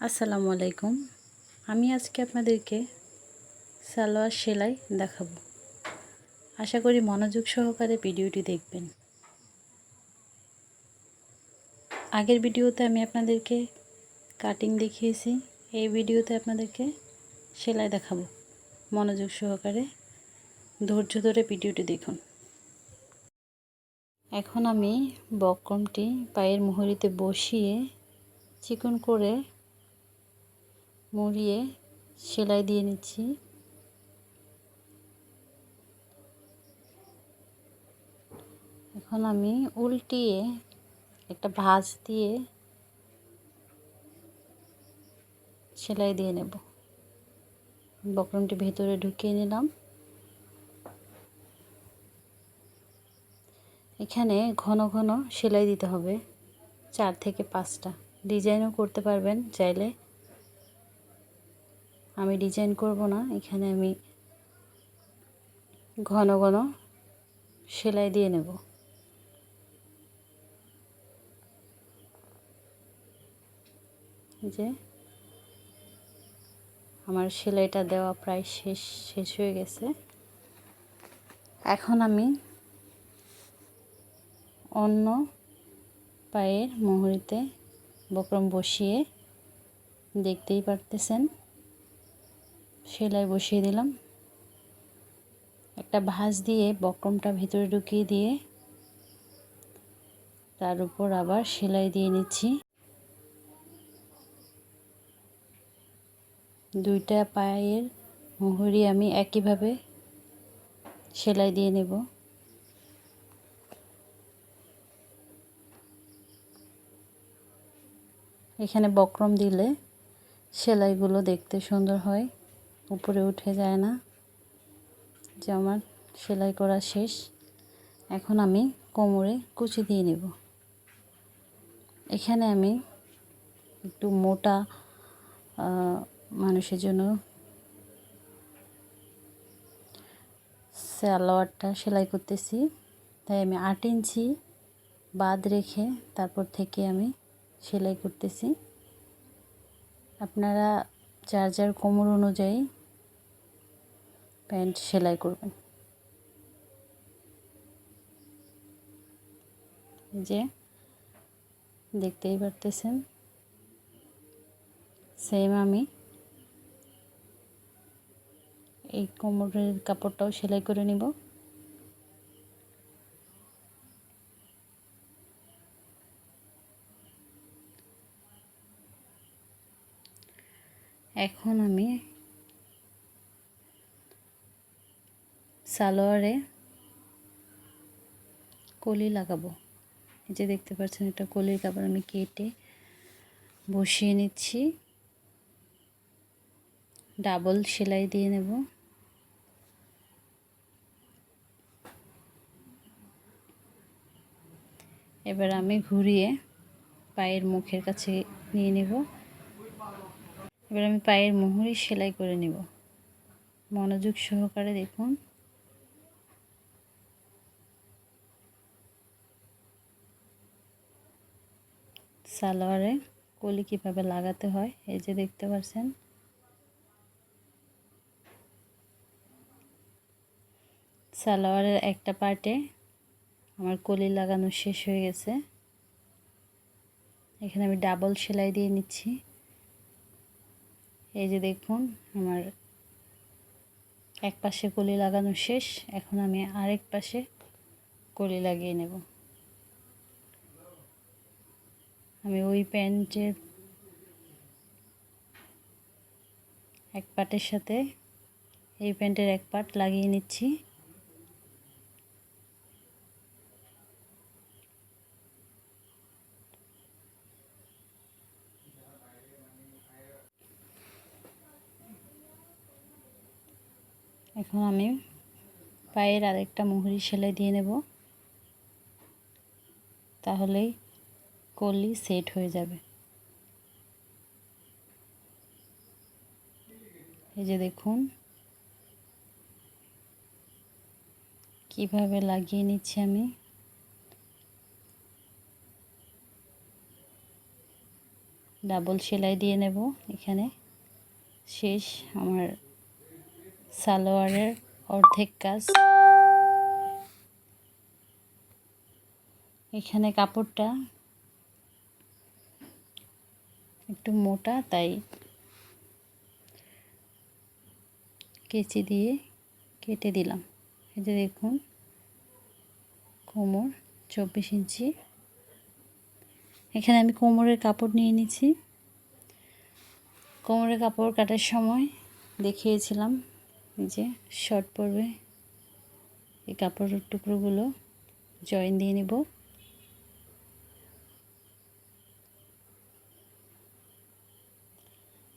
আসসালামু আলাইকুম। আমি আজকে আপনাদেরকে সালোয়ার সেলাই দেখাবো। আশা করি মনোযোগ সহকারে ভিডিওটি দেখবেন। আগের ভিডিওতে আমি আপনাদেরকে কাটিং দেখিয়েছি। এই ভিডিওতে আপনাদেরকে সেলাই দেখাবো। মনোযোগ সহকারে ধৈর্য ধরে ভিডিওটি দেখুন। এখন আমি বক্রমটি পায়ের মুহুরিতে বসিয়ে চিকন করে মুড়িয়ে সেলাই দিয়ে নিচ্ছি। এখন আমি উল্টিয়ে একটা ভাঁজ দিয়ে সেলাই দিয়ে নেব। বক্রমটি ভেতরে ঢুকিয়ে নিলাম। এখানে ঘন ঘন সেলাই দিতে হবে, চার থেকে পাঁচটা। ডিজাইনও করতে পারবেন, চাইলে আমি ডিজাইন করব না, এখানে আমি ঘন ঘন সেলাই দিয়ে নেব। যে আমার সেলাইটা দেওয়া প্রায় শেষ শেষ হয়ে গেছে। এখন আমি অন্য পায়ের মুহুরিতে বক্রম বসিয়ে দেখতেই পারতেছেন। সেলাই বসিয়ে দিলাম। একটা ভাঁজ দিয়ে বক্রমটা ভিতরে ঢুকিয়ে দিয়ে তার উপর আবার সেলাই দিয়ে নিচ্ছি। দুইটা পায়ের মুহুরি আমি একইভাবে সেলাই দিয়ে নেব। এখানে বক্রম দিলে সেলাইগুলো দেখতে সুন্দর হয়। উপরে উঠে যায় না যে আমার সেলাই করা শেষ। এখন আমি কোমরে কুচি দিয়ে নেব। এখানে আমি একটু মোটা মানুষের জন্য সালোয়ারটা সেলাই করতেছি। তাই আমি আট ইঞ্চি বাদ রেখে তারপর থেকে আমি সেলাই করতেছি। আপনারা যার যার কোমর অনুযায়ী প্যান্ট সেলাই করবেন। যে, দেখতেই পারতেছেন? সেম আমি। এই কোমরের কাপড়টাও সেলাই করে নিব। এখন আমি সালোয়ারে কলি লাগাবো। এই যে দেখতে পাচ্ছেন একটা কলির কাপড় আমি কেটে বসিয়ে নিচ্ছি। ডাবল সেলাই দিয়ে নেব। এবার আমি ঘুরিয়ে পায়ের মুখের কাছে নিয়ে নেব। এবার আমি পায়ের মুহুরি সেলাই করে নেব। মনোযোগ সহকারে দেখুন। সালোয়ারে কলি কীভাবে লাগাতে হয়, এই যে দেখতে পাচ্ছেন। সালোয়ারের একটা পার্টে আমার কলি লাগানো শেষ হয়ে গেছে। এখানে আমি ডাবল সেলাই দিয়ে নিচ্ছি। এই যে দেখুন, আমার এক পাশে কলি লাগানো শেষ, এখন আমি আরেক পাশে কলি লাগিয়ে নেব। আমি ওই প্যান্টের এক পাটের সাথে এই প্যান্টের এক পাট লাগিয়ে নিচ্ছি। এখন আমি পায়ের আরেকটা মুহুরি সেলাই দিয়ে নেব। তাহলেই কলি সেট হয়ে যাবে। এই যে দেখুন, কীভাবে লাগিয়ে নিচ্ছি আমি? ডাবল সেলাই দিয়ে নেব এখানে। শেষ আমার সালোয়ারের অর্ধেক কাজ। এখানে কাপড়টা একটু মোটা, তাই কেচি দিয়ে কেটে দিলাম। এই যে দেখুন, কোমর চব্বিশ ইঞ্চি। এখানে আমি কোমরের কাপড় নিয়ে নিচ্ছি। কোমরের কাপড় কাটার সময় দেখিয়েছিলাম যে শর্ট পরবে এই কাপড়ের টুকরোগুলো, জয়েন দিয়ে নিব।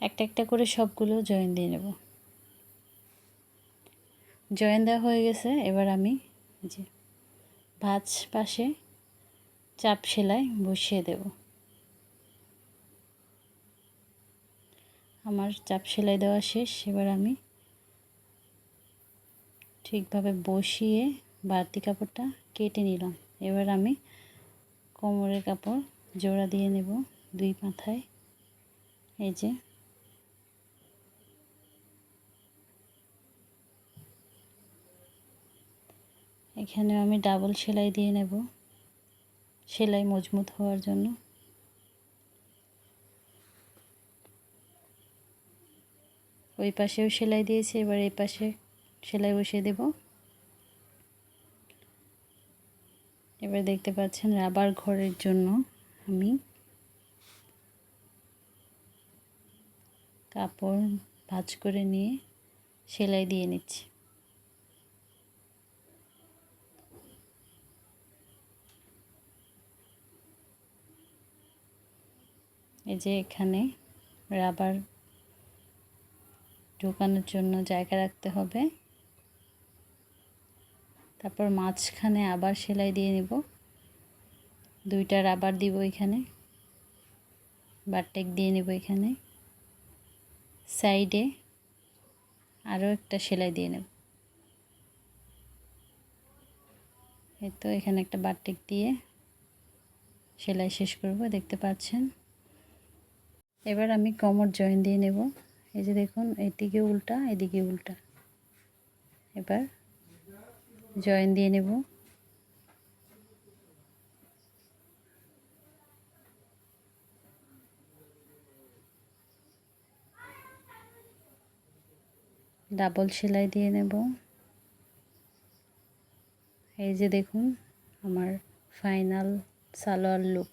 একটা একটা করে সবগুলো জয়েন দিয়ে নেব। জয়েন দেওয়া হয়ে গেছে, এবার আমি যে ভাজ পাশে চাপ সেলাই বসিয়ে দেব। আমার চাপ সেলাই দেওয়া শেষ, এবার আমি ঠিকভাবে বসিয়ে বাড়তি কাপড়টা কেটে নিলাম। এবার আমি কোমরের কাপড় জোড়া দিয়ে নেব দুই মাথায়। এই যে এখানে আমি ডাবল সেলাই দিয়ে নেব। সেলাই মজবুত হওয়ার জন্য। ওই পাশেও সেলাই দিয়েছি, এবার এই পাশে সেলাই বসিয়ে দেব। এবার দেখতে পাচ্ছেন রাবার ঘরের জন্য আমি কাপড় ভাজ করে নিয়ে সেলাই দিয়ে নিচ্ছি। এই যে এখানে রাবার ঢোকানোর জন্য জায়গা রাখতে হবে। তারপর মাঝখানে আবার সেলাই দিয়ে নেব। দুইটা রাবার দিব এখানে। বারটেক দিয়ে নেব এখানে। সাইডে আরও একটা সেলাই দিয়ে নেব। এই তো এখানে একটা বারটেক দিয়ে সেলাই শেষ করব, দেখতে পাচ্ছেন? এবার আমি কমর জয়েন দিয়ে নেব। এই যে দেখুন, এদিকে উল্টা এদিকে উল্টা। এবার জয়েন দিয়ে নেব। ডাবল সেলাই দিয়ে নেব। এই যে দেখুন, আমার ফাইনাল সালোয়ার লুক